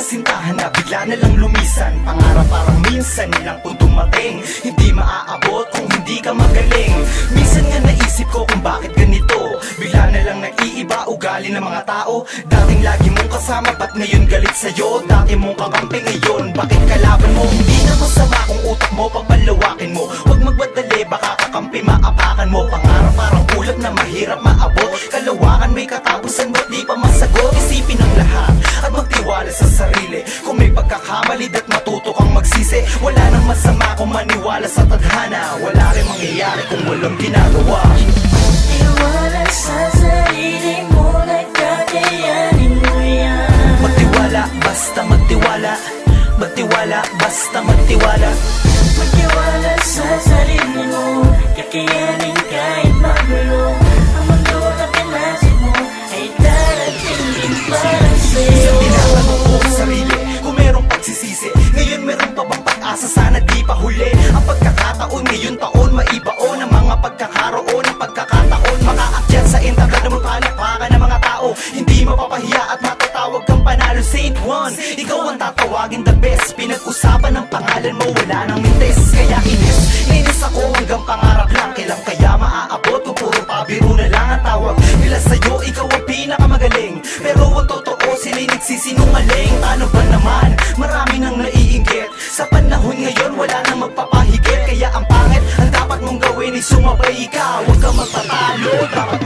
kasintahan na bigla na lang lumisan. Pangarap parang minsan nilang kung dumating tao. Dating lagi mong kasama ba't ngayon galit sa'yo? Dati mong kakampi ngayon bakit kalaban mo? Hindi na masama kung utak mo papalawakin mo. Huwag magmadali baka kakampi maapakan mo. Pangarap parang ulat na mahirap maabot. Kalawakan may katapusan ba't di pa masagot? Isipin ang lahat at magtiwala sa sarili. Kung may pagkakamali at matuto kang magsisi. Wala nang masama kung maniwala sa tadhana. Wala rin mangyayari kung walang ginagawa magtiwala sa sarili mo Kakayanin kahit magulo Ang mundo na pinasok mo Ay darating din para sa'yo Tinatanong ko ang sarili kung merong pagsisisi Ngayon meron pa bang pag-asa? Sana di pa huli. Ang pagkakataon ngayon taon maibaon Ang mga pagkakaroon ng pagkakataon. Makaakyat sa intaga na magpalakpakan ng mga tao. Hindi mapapahiya at matatawag kang panalo. Saint One Ikaw ang tatawagin the best. Pinag-usapan wala nang mintes Kaya inis, inis ako hanggang pangarap lang. Kailang kaya maaabot? Kung puro pabiro na lang ang tawag. Nila sa'yo ikaw ang pinakamagaling. Pero ang totoo sila'y nagsisinungaling. Paano ba naman? Marami nang naiinggit Sa panahon ngayon wala nang magpapahigit. Kaya ang pangit, ang dapat mong gawin ay sumabay ka. Huwag kang magpatalo, dapat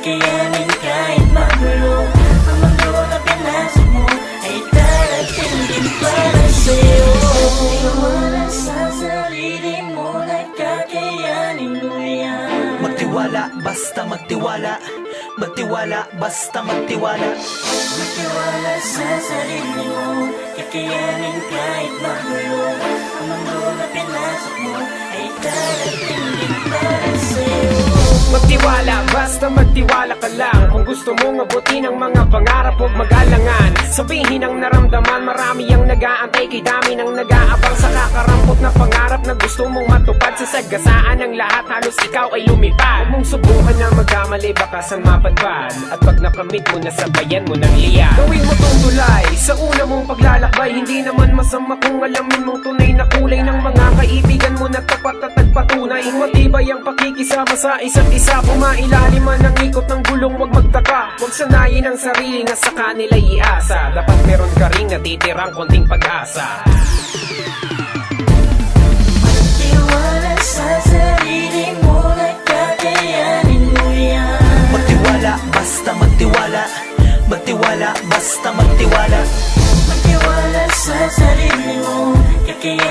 Kakayanin kahit magulo. Ang mundo na pinasok mo Ay darating din para sa'yo. Magtiwala sa sarili mo Nagkakayanin mo yan. Magtiwala, basta magtiwala. Magtiwala, basta magtiwala. Magtiwala sa sarili mo Kakayanin kahit magulo. Ang mundo na pinasok mo Ay darating din para Magtiwala, basta magtiwala ka lang. Kung gusto mong abutin ang mga pangarap Huwag mag-alangan. Sabihin ang naramdaman Marami ang nag-aantay. Kay dami nang nag-aabang Sa kakarampot na pangarap Na gusto mong matupad. Sa sagasaan ng lahat Halos ikaw ay lumipad. Huwag mong subukan na magkamali Baka saan mapadpad. At pag nakamit mo na sabayan mo ng liya Gawin mo tong tulay. Sa una mong paglalakbay Hindi naman masama kung alamin mong tunay na kulay Ng mga kaibigan mo na tapat at nagpatunay. Matibay ang pakikisama sa isa't isa Pumailalim man ang ikot ng gulong Huwag magtaka. Huwag sanayin ang sarili na sa kanila iasa. Dapat meron ka ring natitirang konting pag-asa. Magtiwala sa sarili mo Nagkakayanin mo yan Magtiwala, basta magtiwala. Magtiwala, basta magtiwala. Magtiwala sa sarili mo Kakayanin